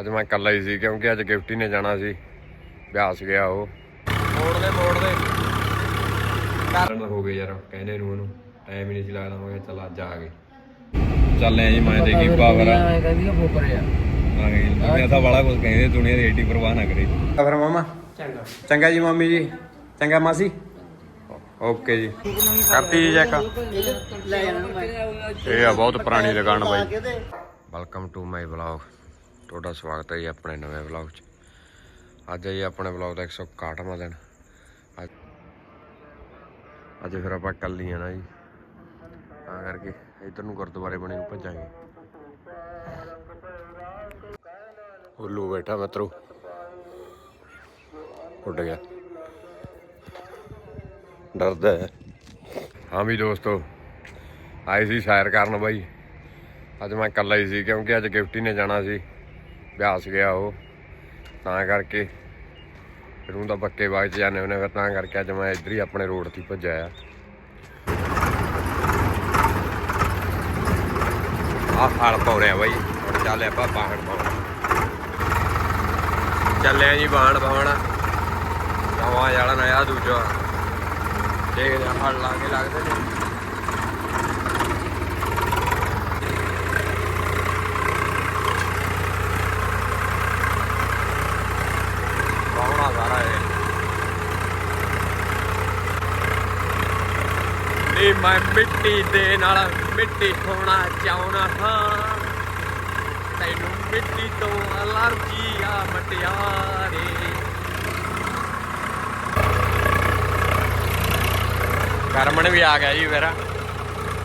ਅੱਜ ਮੈਂ ਇਕੱਲਾ ਹੀ ਸੀ ਕਿਉਂਕਿ ਅੱਜ ਗਿਫਟੀ ਨੇ ਜਾਣਾ ਸੀ। ਬਿਆਸ ਗਿਆ ਉਹ। ਮੋੜ ਦੇ ਮੋੜ ਦੇ। ਕਾਰਨ ਹੋ ਗਏ ਯਾਰ ਕਹਿੰਦੇ ਨੂੰ ਉਹਨੂੰ। ਟਾਈਮ ਹੀ ਨਹੀਂ ਸੀ ਲੱਗਦਾ ਮੈਂ ਕਿਹਾ ਚੱਲ ਅੱਜ ਆ ਗਏ। ਚੱਲੇ ਆ ਜੀ ਮੈਂ ਦੇਖੀ ਪਾਵਰ ਆ। ਮੈਂ ਕਹਿੰਦੀ ਫੋਕਰ ਆ। ਆ ਗਈ ਦੁਨੀਆ ਤਾਂ ਬੜਾ ਕੁਝ ਕਹਿੰਦੇ ਦੁਨੀਆ ਦੀ ਏਡੀ ਪਰਵਾਹ ਨਾ ਕਰੇ। ਫਿਰ ਮਾਮਾ। ਚੰਗਾ। ਚੰਗਾ ਜੀ ਮੰਮੀ ਜੀ। ਚੰਗਾ ਮਾਸੀ। ਓਕੇ ਜੀ। ਕਰਤੀ ਜੀ ਚੈੱਕ। ਲੈ ਜਾਣਾ ਮੈਂ। ਇਹ ਆ ਬਹੁਤ ਪੁਰਾਣੀ ਦੁਕਾਨ ਬਾਈ। ਵੈਲਕਮ ਟੂ ਮਾਈ ਵਲੌਗ ਤੁਹਾਡਾ ਸਵਾਗਤ ਹੈ ਜੀ ਆਪਣੇ ਨਵੇਂ ਵਲੌਗ 'ਚ। ਅੱਜ ਹੈ ਜੀ ਆਪਣੇ ਵਲੌਗ ਦਾ 161ਵਾਂ ਦਿਨ। ਅੱਜ ਅੱਜ ਫਿਰ ਆਪਾਂ ਕੱਲ ਹੀ ਆ ਨਾ ਜੀ। ਤਾਂ ਕਰਕੇ ਇਧਰ ਨੂੰ ਗੁਰਦੁਆਰੇ ਬਣੇ ਨੂੰ ਭੱਜਾਂਗੇ। ਉੱਲੂ ਬੈਠਾ ਮਤਰੂ। ਉੱਡ ਗਿਆ। ਡਰਦਾ ਹੈ। ਹਾਂ ਵੀ ਦੋਸਤੋ, ਆਏ ਸੀ ਸੈਰ ਕਰਨ ਬਾਈ। ਅੱਜ ਮੈਂ ਇਕੱਲਾ ਹੀ ਸੀ ਕਿਉਂਕਿ ਅੱਜ ਗਿਫਟੀ ਨੇ ਜਾਣਾ ਸੀ। ਬਿਆਸ ਗਿਆ ਉਹ। ਤਾਂ ਕਰਕੇ ਫਿਰ ਉਹ ਤਾਂ ਬਾਗ 'ਚ ਜਾਂਦੇ ਹੁੰਦੇ ਫਿਰ ਤਾਂ ਕਰਕੇ ਅੱਜ ਮੈਂ ਇੱਧਰ ਹੀ ਆਪਣੇ ਰੋਡ ਤੇ ਭੱਜਿਆ ਆ। ਆਹ ਹਲ ਪਾਉਣੇ ਆ ਬਾਈ, ਹੁਣ ਚੱਲੇ ਆਪਾਂ ਬਾਹਣ ਪਾਉਣ। ਚੱਲੇ ਆ ਜੀ ਬਾਹਣ ਪਾਉਣ। ਨਵਾਂ ਜਾਲਾ ਨਾ ਦੂਜਾ। ਦੇਖਦੇ ਆ ਹਲ ਲਾ ਕੇ ਲੱਗਦੇ ਨੇ ਬਾਹਣਾ ਸਾਰਾ ਇਹ ਨੀ ਮੈਂ ਮਿੱਟੀ ਦੇ ਨਾਲ ਮਿੱਟੀ ਹੋਣਾ ਚਾਹੁੰਦਾ ਹਾਂ। ਤੈਨੂੰ ਮਿੱਟੀ ਤੋਂ ਅਲਰਜੀ ਆ ਮਟਿਆਰੇ। ਕਰਮਨ ਵੀ ਆ ਗਿਆ ਜੀ ਮੇਰਾ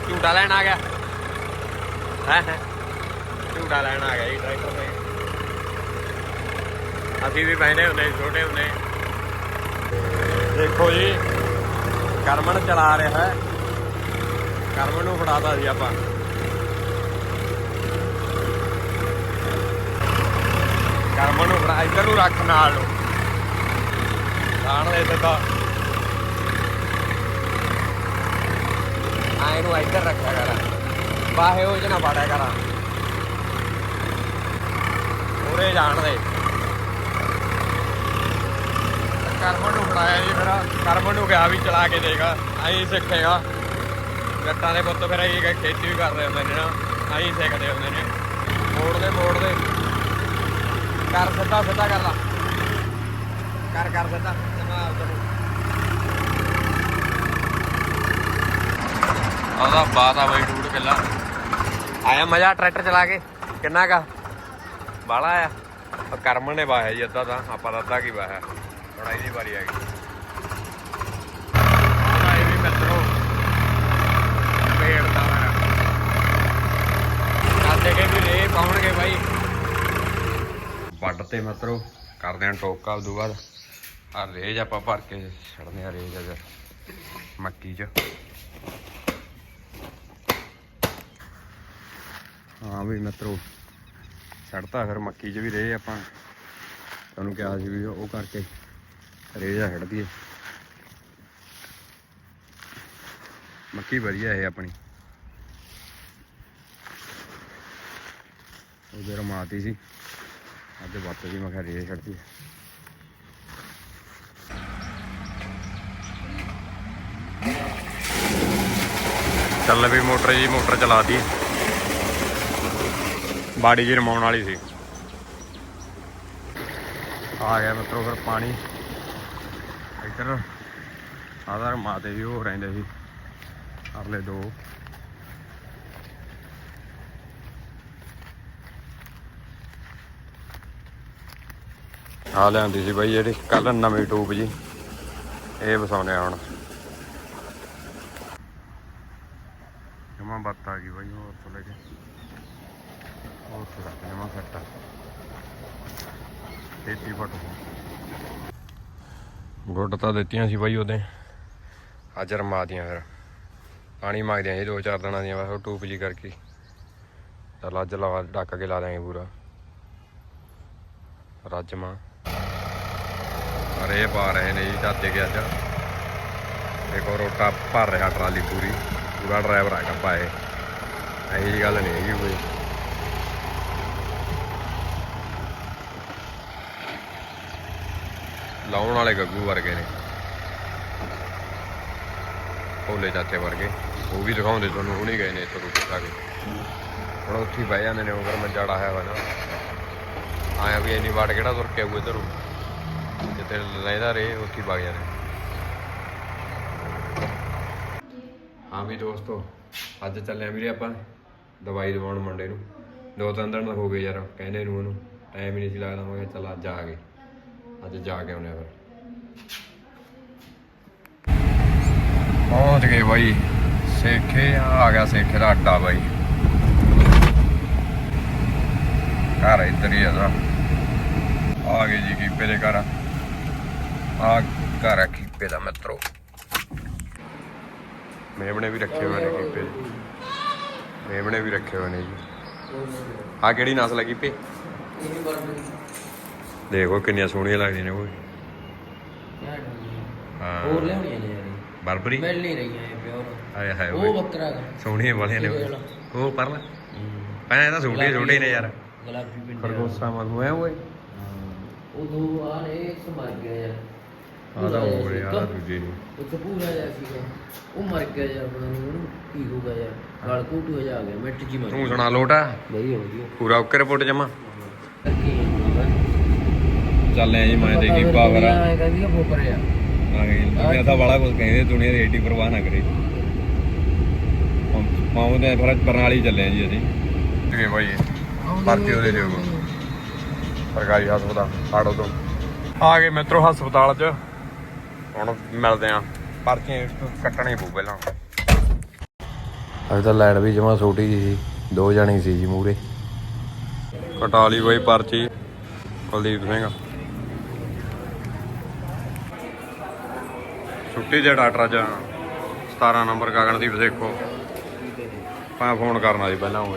ਝੂਟਾ ਲੈਣ ਆ ਗਿਆ। ਹੈ ਝੂਟਾ ਲੈਣ ਆ ਗਿਆ ਜੀ ਟਰੈਕਟਰ ਤੇ। ਅਸੀਂ ਵੀ ਬਹਿਨੇ ਹੁੰਦੇ ਛੋਟੇ ਹੁੰਦੇ। ਦੇਖੋ ਜੀ ਕਰਮਨ ਚਲਾ ਰਿਹਾ ਹੈ। ਕਰਮ ਨੂੰ ਫੜਾਤਾ ਜੀ ਆਪਾਂ। ਕਰਮਨ ਨੂੰ ਫੜਾ, ਇੱਧਰ ਨੂੰ ਰੱਖ ਨਾਲ ਨੂੰ। ਲਾਣ ਦੇ ਦਿੱਤਾ। ਆਏ ਨੂੰ ਇੱਧਰ ਰੱਖਿਆ ਕਰਾਂ। ਬਾਹੇ ਹੋ ਜਨਾ ਬਾੜਿਆ ਕਰਾਂ। ਉਰੇ ਜਾਣ ਦੇ। ਕਰਮਨ ਨੂੰ ਫੜਾਇਆ ਜੀ ਮੇਰਾ ਕਰਮ ਨੂੰ ਕਿਹਾ ਵੀ ਚਲਾ ਕੇ ਦੇਗਾ ਅਸੀਂ ਸਿੱਖੇਗਾ। ਜੱਟਾਂ ਦੇ ਪੁੱਤ ਫਿਰ ਅਸੀਂ ਖੇਤੀ ਵੀ ਕਰਦੇ ਹੁੰਦੇ ਨੇ ਨਾ ਅਸੀਂ ਸਿੱਖਦੇ ਹੁੰਦੇ ਨੇ। ਮੋੜਦੇ ਮੋੜਦੇ। ਕਰ ਸਿੱਧਾ ਸਿੱਧਾ ਕਰ ਲਾ। ਕਰ ਕਰ ਸਿੱਧਾ। ਚੰਗਾ ਉਹਦਾ ਬਾਤ ਆ ਬਈ ਡੂੜ ਕਿੱਲਾ। ਆਇਆ ਮਜ਼ਾ ਟਰੈਕਟਰ ਚਲਾ ਕੇ। ਕਿੰਨਾ ਕਾ ਬਾਲਾ ਆਇਆ ਉਹ ਕਰਮਨ ਨੇ ਵਾਹਿਆ ਜੀ ਅੱਧਾ ਤਾਂ। ਆਪਾਂ ਤਾਂ ਅੱਧਾ ਕੀ ਵਾਹਿਆ। ਲੜਾਈ ਦੀ ਵਾਰੀ ਆ ਗਈ ਆਹ ਵੀ ਮਿੱਤਰੋ ਪੇੜ ਦਾ ਮੇਰਾ ਕਾਦੇ ਕੇ ਵੀ ਰੇ ਪਾਉਣਗੇ ਬਾਈ ਵੱਡ ਤੇ ਮਿੱਤਰੋ, ਕਰਦੇ ਆਂ ਟੋਕਾ ਉਦੋਂ ਬਾਅਦ ਆ ਰੇਜ ਆਪਾਂ ਭਰ ਕੇ ਛੱਡਦੇ ਆ ਰੇਜ ਅਜਰ ਮੱਕੀ 'ਚ। ਹਾਂ ਵੀ ਮਿੱਤਰੋ, ਛੱਡਤਾ ਫਿਰ ਮੱਕੀ 'ਚ ਵੀ ਰਹੇ ਆਪਾਂ ਤੁਹਾਨੂੰ ਕਿਹਾ ਸੀ ਵੀ ਉਹ ਕਰਕੇ ਰੇਜਾ ਛੱਡ ਦਈਏ ਮੱਕੀ ਵਧੀਆ ਹੈ ਆਪਣੀ। ਉਹਦੇ ਰਮਾਤੀ ਸੀ। ਅੱਜ ਬੱਤ ਦੀ ਮੈਂ ਕਿਹਾ ਰੇਜ ਛੱਡਦੀ ਚੱਲ ਵੀ ਮੋਟਰ ਜੀ, ਮੋਟਰ ਚਲਾਤੀ। ਬਾੜੀ ਜੀ ਰਮਾਉਣ ਵਾਲੀ ਸੀ। ਆ ਗਿਆ ਮਤਲਬ ਫਿਰ ਪਾਣੀ। ਇੱਧਰ ਆਧਾਰ ਮਾਤੇ ਜੀ ਉਹ ਰਹਿੰਦੇ ਸੀ। ਅਗਲੇ ਦੋ। ਆ ਲਿਆਂਦੀ ਸੀ ਬਾਈ ਜਿਹੜੀ ਕੱਲ ਨਵੀਂ ਟੂਬ ਜੀ। ਇਹ ਵਸਾਉਣੇ ਹੁਣ। ਜਮਾ ਬੱਤ ਆ ਗਈ ਬਾਈ, ਹੋਰ ਤੋਂ ਲੈ ਕੇ। ਹੋਰ ਤੋਂ ਰੱਖ ਜਮਾ ਫੱਟਾ 80 ਫੁੱਟ ਗੁੱਡ ਤਾਂ ਦਿੱਤੀਆਂ ਸੀ ਬਾਈ ਉਹਦੇ। ਅੱਜ ਰਮਾਤੀਆਂ ਫਿਰ। ਪਾਣੀ ਮੰਗਦੇ ਸੀ ਦੋ ਚਾਰ ਦਿਨਾਂ ਦੀਆਂ, ਬਸ ਉਹ ਜੀ ਕਰਕੇ। ਚੱਲ ਅੱਜ ਲਾ ਡੱਕ ਕੇ ਲਾ ਦਾਂਗੇ ਪੂਰਾ। ਰਾਜਮਾ ਰੇ ਪਾ ਰਹੇ ਨੇ ਜੀ ਚਾਚੇ ਕੇ ਅੱਜ। ਦੇਖੋ, ਰੋਟਾ ਭਰ ਰਿਹਾ ਟਰਾਲੀ ਪੂਰੀ। ਪੂਰਾ ਡਰਾਈਵਰ ਆ ਕੇ ਪਾਏ ਐਹੀ ਜੀ ਗੱਲ ਨਹੀਂ ਹੈਗੀ ਕੋਈ। ਲਾਉਣ ਵਾਲੇ ਗੱਗੂ ਵਰਗੇ ਨੇ। ਭੋਲੇ ਚਾਚੇ ਵਰਗੇ। ਉਹ ਵੀ ਦਿਖਾਉਂਦੇ ਤੁਹਾਨੂੰ ਹੁਣੀ ਗਏ ਨੇ ਇੱਥੋਂ ਰੋਟੀ ਖਾ ਕੇ। ਹੁਣ ਉੱਥੇ ਬਹਿ ਜਾਂਦੇ ਨੇ ਉਗਰ ਮੰਜਾੜਾ ਹੈ ਵਾ ਨਾ ਆਇਆ ਵੀ ਇੰਨੀ ਵਾਟ ਕਿਹੜਾ ਤੁਰ ਕੇ ਆਊ ਇਧਰੋਂ? ਜਿੱਥੇ ਲੈਦਾ ਰਹੇ, ਉੱਥੇ ਹੀ ਵਗ ਹਾਂ ਵੀ ਦੋਸਤੋ, ਅੱਜ ਚੱਲੇ ਆ ਵੀਰੇ ਆਪਾਂ ਦਵਾਈ ਦਵਾਉਣ ਮੁੰਡੇ ਨੂੰ। ਦੋ ਤਿੰਨ ਦਿਨ ਹੋ ਗਏ ਯਾਰ, ਕਹਿੰਦੇ ਨੂੰ ਉਹਨੂੰ ਟਾਈਮ ਹੀ ਨਹੀਂ ਸੀ ਲੱਗਦਾ, ਮੈਂ ਕਿਹਾ ਚੱਲ ਅੱਜ ਆ ਗਏ। ਅੱਜ ਜਾ ਕੇ ਆਉਣੇ ਆ ਫਿਰ। ਪਹੁੰਚ ਗਏ ਬਾਈ, ਸੇਖੇ ਆ ਗਿਆ ਸੇਖੇ ਦਾ ਅੱਡਾ ਬਾਈ। ਘਰ ਇੱਧਰ ਹੀ ਆ ਨਾ ਆ ਗਏ ਜੀ ਕੀਪੇ ਦੇ ਘਰ। ਆ ਘਰ ਆ ਕੀਪੇ ਦਾ ਮਿੱਤਰੋ। ਮੇਮਣੇ ਵੀ ਰੱਖੇ ਹੋਏ ਨੇ ਕੀਪੇ ਦੇ ਮੇਮਣੇ ਵੀ ਰੱਖੇ ਹੋਏ ਨੇ ਜੀ। ਆ ਕਿਹੜੀ ਨਸਲ ਹੈ ਕੀਪੇ? ਦੇਖੋ ਕਿੰਨੀਆਂ ਸੋਹਣੀਆਂ ਲੱਗਦੀਆਂ ਨੇ ਉਹ ਹਾਂ। ਹੋਰ ਲਿਆਉਣੀਆਂ ਨੇ ਯਾਰ। ਬਰਬਰੀ? ਮਿਲ ਨਹੀਂ ਰਹੀਆਂ ਇਹ ਪਿਓਰ। ਆਏ ਹਾਏ ਉਹ ਬੱਕਰਾ ਸੋਹਣੀਆਂ ਵਾਲੀਆਂ ਨੇ ਇਹ। ਉਹ। ਪਰ ਲੈ। ਪਹਿਲਾਂ ਇਹ ਤਾਂ ਛੋਟੇ ਛੋਟੇ ਨੇ ਯਾਰ। ਗੁਲਾਬੀ ਪਿੰਡ ਖਰਗੋਸ਼ਾਂ ਵਾਂਗੂ ਐ ਓਏ। ਉਹ ਦੋ ਆ ਨੇ ਇੱਕ ਮਰ ਗਿਆ ਯਾਰ। ਆ ਤਾਂ ਹੋ ਰਿਹਾ ਆ ਦੂਜੇ ਨੂੰ। ਇੱਕ ਪੂਰਾ ਜਿਹਾ ਸੀਗਾ। ਉਹ ਮਰ ਗਿਆ ਯਾਰ ਪਤਾ ਨਹੀਂ ਉਹਨੂੰ ਕੀ ਹੋ ਗਿਆ ਯਾਰ। ਗਲ ਘੂਟੂ ਆ ਗਿਆ ਮਿੰਟ ਜੀ ਮਰ ਤੂੰ ਸੁਣਾ ਲੋਟਾ ਵਧੀਆ ਵਧੀਆ ਪੂਰਾ ਓਕੇ ਰਿਪੋਰਟ ਜਮਾ? ਚੱਲ ਐ ਜੀ ਮੈਂ ਕੀ ਪਾਵਰ ਆ ਆ ਕਹਿੰਦੀ ਫੋਕਰ ਆ ਆ ਗਈ ਦੁਨੀਆ ਤਾਂ ਬੜਾ ਕੁਝ ਕਹਿੰਦੇ ਦੁਨੀਆ ਦੀ ਏਡੀ ਪਰਵਾਹ ਨਾ ਕਰੇ। ਮਾਉਂ ਦੇ ਫਿਰ ਬਰਨਾਲੀ ਚੱਲੇ ਜੀ ਅਸੀਂ। ਤੇ ਭਾਈ ਭਰਤੀ ਉਹਦੇ ਦਿਓ ਸਰਕਾਰੀ ਹਸਪਤਾਲ ਸਾੜੋ ਤੋਂ ਆ ਗਏ ਮੈਟਰੋ ਹਸਪਤਾਲ 'ਚ। ਹੁਣ ਮਿਲਦੇ ਆ। ਪਰਚੀਆਂ ਕੱਟਣੀ ਪਊ ਪਹਿਲਾਂ। ਅੱਜ ਤਾਂ ਲਾਈਟ ਵੀ ਜਮਾ ਛੋਟੀ ਜੀ ਸੀ ਦੋ ਜਣੇ ਸੀ ਜੀ ਮੂਰੇ ਕਟਾ ਲਈ ਬਈ ਪਰਚੀ ਕੁਲਦੀਪ ਸਿੰਘ। ਛੁੱਟੀ ਦੇ ਡਾਕਟਰ ਚ 17 ਨੰਬਰ ਗਗਨਦੀਪ ਦੇਖੋ ਮੈਂ ਫੋਨ ਕਰਨਾ ਸੀ ਪਹਿਲਾਂ ਉਹ।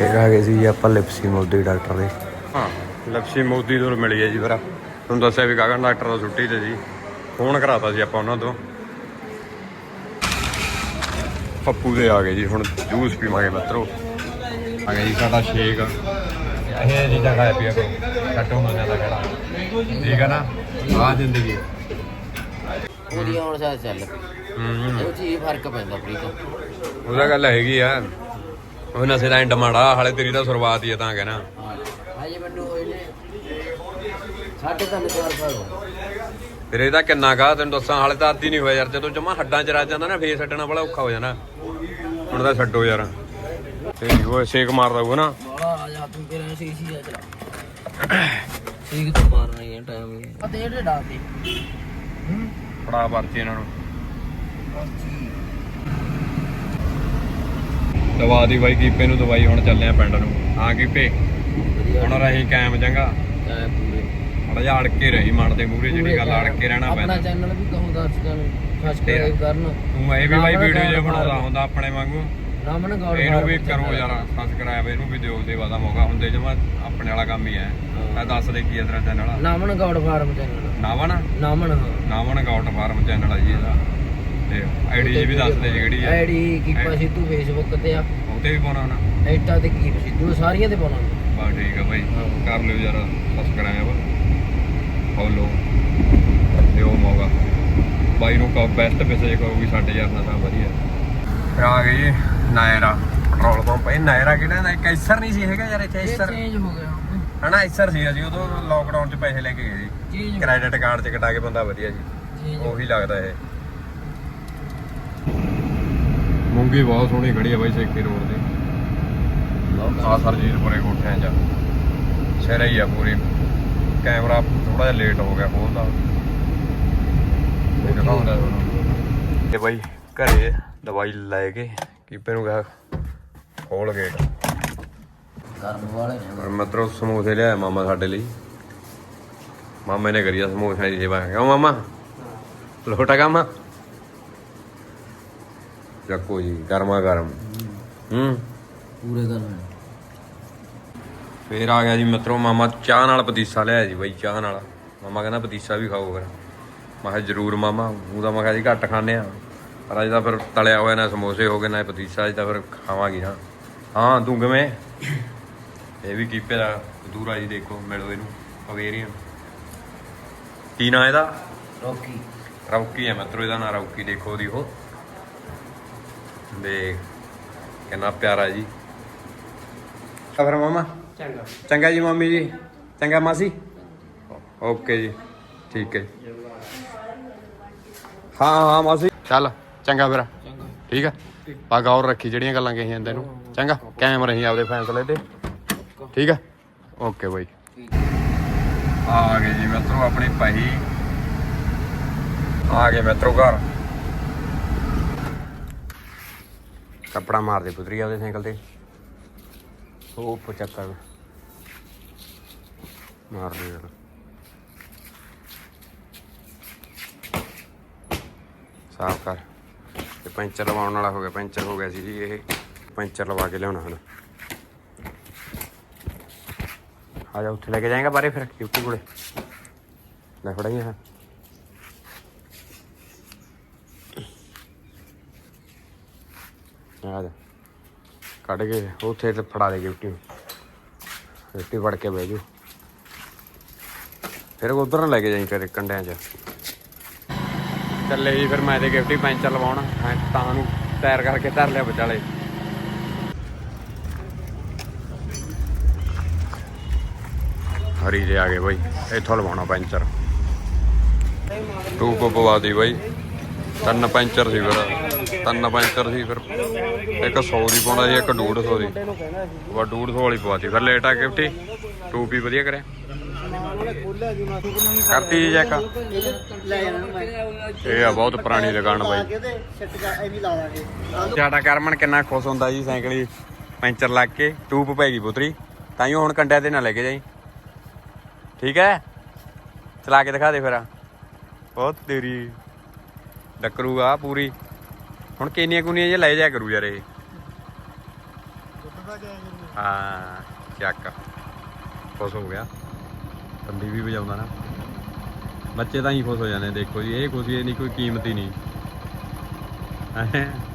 ਇਹ ਆ ਗਏ ਸੀ ਜੀ ਆਪਾਂ ਲਿਪਸੀ ਮੋਦੀ ਡਾਕਟਰ ਦੇ। ਹਾਂ ਲਿਪਸੀ ਮੋਦੀ ਤੋਂ ਮਿਲੀ ਹੈ ਜੀ ਫਿਰ। ਤੁਹਾਨੂੰ ਦੱਸਿਆ ਵੀ ਗਗਨ ਡਾਕਟਰ ਦਾ ਛੁੱਟੀ ਤੇ ਜੀ। ਫੋਨ ਕਰਾਤਾ ਸੀ ਆਪਾਂ ਉਹਨਾਂ ਤੋਂ। ਪੱਪੂ ਦੇ ਆ ਗਏ ਜੀ ਹੁਣ ਜੂਸ ਪੀਵਾਂਗੇ ਮਿੱਤਰੋ। ਆ ਗਿਆ ਜੀ ਸਾਡਾ ਸ਼ੇਕ। ਇਹ ਚੀਜ਼ਾਂ ਖਾਇਆ ਪੀਆ ਕਰੋ ਕੱਟੋ ਨਾ ਜ਼ਿਆਦਾ ਖੜਾ। ਠੀਕ ਹੈ ਨਾ? ਆ ਜ਼ਿੰਦਗੀ। ਉਹਦੀ ਹੁਣ ਸਾਥ ਚੱਲ। ਹੂੰ। ਉਹ ਚੀਜ਼ ਫ਼ਰਕ ਪੈਂਦਾ ਪ੍ਰੀਤ। ਉਹਦਾ ਗੱਲ ਹੈਗੀ ਆ। ਉਹ ਨਸ਼ੇ ਦਾ ਮਾੜਾ ਹਾਲੇ ਤੇਰੀ ਤਾਂ ਸ਼ੁਰੂਆਤ ਹੀ ਆ ਤਾਂ ਕਹਿਣਾ ਹੋਏ ਨੇ ਸਾਢੇ ਤਿੰਨ ਚਾਰ ਸਾਲ ਹੋ ਫਿਰ ਇਹਦਾ ਕਿੰਨਾ ਕਾ ਤੈਨੂੰ ਦੱਸਾਂ, ਹਾਲੇ ਤਾਂ ਆਦੀ ਨਹੀਂ ਹੋਇਆ ਯਾਰ। ਜਦੋਂ ਜਮਾ ਹੱਡਾਂ ਚ ਰੱਜ ਜਾਂਦਾ ਨਾ ਫੇਸ ਛੱਡਣਾ ਬੜਾ ਔਖਾ ਹੋ ਜਾਣਾ ਹੁਣ ਤਾਂ ਛੱਡੋ ਯਾਰ। ਤੇ ਉਹ ਸੇਕ ਮਾਰਦਾ ਹੋਊਗਾ ਨਾ। ਬੜਾ ਆ ਜਾ ਤੂੰ ਕਿਹੜਾ ਸੀ ਸੀ ਆ ਚਲਾ ਠੀਕ ਤਾਂ ਮਾਰਨਾ ਹੀ ਹੈ ਟਾਈਮ ਹੀ ਆ ਤੇ ਇਹਦੇ ਡਾ ਤੇ ਫੜਾ ਵਰਤੀ ਇਹਨਾਂ ਨੂੰ। ਦਵਾ ਦੀ ਬਾਈ ਕੀਪੇ ਨੂੰ, ਦਵਾਈ ਹੁਣ ਚੱਲੇ ਆ ਪਿੰਡ ਨੂੰ। ਹਾਂ ਕੀਪੇ। ਹੁਣ ਰਹੀ ਕਾਇਮ ਪੂਰੇ। ਮੜਾ ਜਾ ਅੜ ਕੇ ਰਹੀ ਮਨ ਦੇ ਮੂਹਰੇ ਜਿਹੜੀ ਗੱਲ ਅੜ ਕੇ ਰਹਿਣਾ ਆਪਣਾ ਪੈਂਦਾ। ਚੈਨਲ ਵੀ ਕਹੋ ਦਰਸ਼ਕਾਂ ਨੂੰ ਸਬਸਕ੍ਰਾਈਬ ਕਰਨ। ਤੂੰ ਇਹ ਵੀ ਬਾਈ ਵੀਡੀਓ ਜੇ ਬਣਾਉਂਦਾ ਹੁੰਦਾ ਆਪਣੇ ਵਾਂਗੂ। ਰਾਮਨ ਗੌਡ ਇਹਨੂੰ ਵੀ ਕਰੋ ਯਾਰ ਸਬਸਕ੍ਰਾਈਬ ਇਹਨੂੰ ਵੀ ਦਿਓ ਸੇਵਾ ਦਾ ਮੌਕਾ ਹੁੰਦੇ ਜਮਾ ਆਪਣੇ ਵਾਲਾ ਕੰਮ ਹੀ ਹੈ। ਮੈਂ ਦੱਸ ਦੇ ਕੀ ਇਧਰ channel Naman goat farm channel Naman ਹਾਂ। ਨਾਵਨ ਗਾਊਟ ਫਾਰਮ ਚੈਨਲ ਆ ਜੀ ਇਹਦਾ। ਤੇ ਆਈਡੀ ਵੀ ਦੱਸ ਦੇ ਜਿਹੜੀ ਆ। ਆਈਡੀ ਕੀਪਾ ਸਿੱਧੂ ਫੇਸਬੁੱਕ ਤੇ ਆ। ਉਹਤੇ ਵੀ ਪਾਉਣਾ ਨਾ ਇੰਸਟਾ ਤੇ ਕੀਪ ਸਿੱਧੂ ਸਾਰੀਆਂ ਤੇ ਪਾਉਣਾ। ਬਸ ਠੀਕ ਆ ਬਾਈ। ਕਰ ਲਿਓ ਯਾਰ ਸਬਸਕ੍ਰਾਈਬ ਫੋਲੋ ਦਿਓ ਮੌਕਾ। ਬਾਈ ਨੂੰ ਕਹੋ ਬੈਸਟ ਮੈਸੇਜ ਕਹੋ ਵੀ ਸਾਡੇ ਯਾਰ ਨਾਲ ਤਾਂ ਵਧੀਆ। ਫਿਰ ਆ ਗਈ ਨਾਇਰਾ। Petrol pump. ਇਹ ਨਾਇਰਾ ਕਿਹੜਾ ਨਾ ਕੈਸਰ ਨਹੀਂ ਸੀ ਹੈਗਾ ਯਾਰ ਇੱਥੇ ਐਸਰ। ਚੇਂਜ ਹੋ ਗਿਆ ਹਨਾ ਐਸਰ ਸੀ ਅਸੀਂ ਉਦੋਂ ਲੋਕਡਾਊਨ 'ਚ ਪੈਸੇ ਲੈ ਕੇ ਗਏ ਚੇਂਜ ਕ੍ਰੈਡਿਟ ਕਾਰਡ 'ਚ ਕਟਾ ਕੇ ਬੰਦਾ ਵਧੀਆ ਜੀ ਉਹੀ ਲੱਗਦਾ ਇਹ। ਮੂੰਗੀ ਬਹੁਤ ਸੋਹਣੀ ਖੜੀ ਆ ਬਾਈ ਸੇਖੀ ਰੋਡ ਤੇ। ਆ ਸਰਜੀਤ ਪੁਰੇ ਕੋਠਿਆਂ 'ਚ ਸਿਰ ਹੀ ਆ ਪੂਰੀ। ਕੈਮਰਾ ਥੋੜਾ ਜਿਹਾ ਲੇਟ ਹੋ ਗਿਆ ਖੋਲਦਾ ਇਹ ਦਿਖਾਉਂਦਾ ਤੇ ਬਾਈ ਘਰੇ ਦਵਾਈ ਲੈ ਕੇ ਕੀਪੇ ਨੂੰ ਕਿਹਾ ਖੋਲ ਗੇਟ ਕਰਨ ਵਾਲੇ ਨੇ। ਮਤਲਬ ਸਮੋਸੇ ਲਿਆਇਆ ਮਾਮਾ ਸਾਡੇ ਲਈ। ਮਾਮੇ ਨੇ ਕਰੀਆ ਸਮੋਸਿਆਂ ਦੀ ਸੇਵਾ। ਕਿਉਂ ਮਾਮਾ? ਲੋਟਾ ਕੰਮ ਚੱਕੋ ਜੀ ਗਰਮਾ ਗਰਮ। ਹੂੰ। ਪੂਰੇ ਕਰਨ ਫੇਰ ਆ ਗਿਆ ਜੀ ਮਿੱਤਰੋ ਮਾਮਾ ਚਾਹ ਨਾਲ ਪਤੀਸਾ ਲਿਆਇਆ ਜੀ ਬਾਈ ਚਾਹ ਨਾਲ। ਮਾਮਾ ਕਹਿੰਦਾ ਪਤੀਸਾ ਵੀ ਖਾਓ ਫਿਰ। ਮੈਂ ਕਿਹਾ ਜ਼ਰੂਰ ਮਾਮਾ ਉਹਦਾ ਮੈਂ ਕਿਹਾ ਜੀ ਘੱਟ ਖਾਂਦੇ ਆ। ਪਰ ਅੱਜ ਤਾਂ ਫਿਰ ਤਲਿਆ ਹੋਇਆ ਨਾ ਸਮੋਸੇ ਹੋ ਗਏ ਨਾ ਪਤੀਸਾ ਅੱਜ ਤਾਂ ਫਿਰ ਖਾਵਾਂਗੀ ਨਾ ਹਾਂ ਤੂੰ ਕਿਵੇਂ? ਇਹ ਵੀ ਕੀਪੇ ਦਾ ਦੂਰਾ ਜੀ ਦੇਖੋ ਮਿਲੋ ਇਹਨੂੰ ਅਵੇਰੀਅਨ ਕੀ ਨਾਂ ਇਹਦਾ? ਰੋਕੀ। ਰੌਕੀ ਹੈ ਮਿੱਤਰੋ ਇਹਦਾ ਨਾਂ ਰੌਕੀ ਦੇਖੋ ਦੀ ਉਹ। ਦੇਖ ਕਿੰਨਾ ਪਿਆਰਾ ਜੀ। ਤਾਂ ਫਿਰ ਮਾਮਾ। ਚੰਗਾ। ਚੰਗਾ ਜੀ ਮੰਮੀ ਜੀ। ਚੰਗਾ ਮਾਸੀ। ਓਕੇ ਜੀ। ਠੀਕ ਹੈ ਹਾਂ ਹਾਂ ਮਾਸੀ। ਚੱਲ ਚੰਗਾ ਫਿਰ। ਚੰਗਾ ਠੀਕ ਆ ਪਾ ਗੌਰ ਰੱਖੀ ਜਿਹੜੀਆਂ ਗੱਲਾਂ ਕਹੀਆਂ ਤੈਨੂੰ। ਚੰਗਾ। ਕਾਇਮ ਰਹੀ ਆਪਦੇ ਫੈਸਲੇ ਤੇ। ਠੀਕ ਆ ਓਕੇ ਬਾਈ। ਆ ਗਏ ਜੀ ਮਿੱਤਰੋ ਆਪਣੀ ਭਾਈ। ਆ ਗਏ ਮਿੱਤਰੋ ਘਰ। ਕੱਪੜਾ ਮਾਰ ਦੇ ਪੁੱਤਰੀ ਆਪਦੇ ਸਾਈਕਲ ਤੇ। ਉਹ ਉੱਪਰ ਚੱਕ ਮਾਰ ਦੇ ਯਾਰ ਸਾਫ਼ ਕਰ ਤੇ ਪੈਂਚਰ ਲਵਾਉਣ ਵਾਲਾ ਹੋ ਗਿਆ ਪੈਂਚਰ ਹੋ ਗਿਆ ਸੀ ਜੀ ਇਹ ਪੈਂਚਰ ਲਵਾ ਕੇ ਲਿਆਉਣਾ ਹੁਣ ਆ ਜਾ ਉੱਥੇ ਲੈ ਕੇ ਜਾਏਗਾ ਬਾਰੇ ਫਿਰ ਕਿਉਂ ਕੋਲੇ ਲੈ ਫੜਾਈਆਂ ਹਾਂ ਆ ਜਾ ਕੱਢ ਕੇ ਉੱਥੇ ਤੇ ਫੜਾ ਦੇ ਗਿਫਟੀ ਗਿਫਟੀ ਫੜ ਕੇ ਬਹਿ ਜੂ ਫਿਰ ਉਧਰ ਨਾ ਲੈ ਕੇ ਜਾਈ ਫਿਰ ਕੰਡਿਆਂ 'ਚ। ਚੱਲੇ ਜੀ ਫਿਰ ਮੈਂ ਤੇ ਗਿਫਟੀ ਪੈਂਚਰ ਲਵਾਉਣ। ਮੈਂ ਤਾਂ ਨੂੰ ਟਾਇਰ ਕਰਕੇ ਧਰ ਲਿਆ ਵਿਚਾਲੇ। ਹਰੀ ਦੇ ਆ ਗਏ ਬਾਈ। ਇੱਥੋਂ ਲਵਾਉਣਾ ਪੈਂਚਰ। ਟੂਪ ਪਵਾ ਦੀ ਬਾਈ। ਤਿੰਨ ਪੈਂਚਰ ਸੀ ਫਿਰ, ਤਿੰਨ ਪੈਂਚਰ ਸੀ ਫਿਰ। ਇੱਕ 100 ਦੀ ਪਾਉਂਦਾ ਸੀ, ਇੱਕ 150 ਦੀ। ਵਾ 150 ਵਾਲੀ ਪਵਾਤੀ। ਫਿਰ ਲੇਟ ਆ ਗਿਫਟੀ ਟੂਪ ਵਧੀਆ ਕਰਿਆ। ਕਰਤੀ ਜੀ ਚੈੱਕ ਇਹ ਆ ਬਹੁਤ ਪੁਰਾਣੀ ਦੁਕਾਨ ਬਾਈ। ਸਾਡਾ ਕਰਮਨ ਕਿੰਨਾ ਖੁਸ਼ ਹੁੰਦਾ ਜੀ, ਸਾਈਕਲ ਪੈਂਚਰ ਲੱਗ ਕੇ। ਟੂਪ ਪੈ ਗਈ ਪੁੱਤਰੀ। ਹੀ ਹੁਣ ਕੰਡਿਆ ਤੇ ਨਾ ਲੈ ਕੇ ਜਾਈ। ਠੀਕ ਹੈ? ਚਲਾ ਕੇ ਦਿਖਾ ਦੇ ਫਿਰ। ਬਹੁਤ ਤੇਰੀ ਡੱਕਰੂ ਆ ਪੂਰੀ। ਹੁਣ ਕਿੰਨੀਆਂ ਕੁਨੀਆਂ ਜੇ ਲੈ ਜਾ ਕਰੂ ਯਾਰ ਇਹ। ਹਾਂ ਚੱਕ। ਖੁਸ਼ ਹੋ ਗਿਆ। ਕੰਡੀ ਵੀ ਵਜਾਉਂਦਾ ਨਾ। ਬੱਚੇ ਤਾਂ ਹੀ ਖੁਸ਼ ਹੋ ਜਾਂਦੇ ਦੇਖੋ ਜੀ ਇਹ ਖੁਸ਼ੀ ਇਹ ਨਹੀਂ ਕੋਈ ਕੀਮਤ ਹੀ ਨਹੀਂ। ਹੈਂ।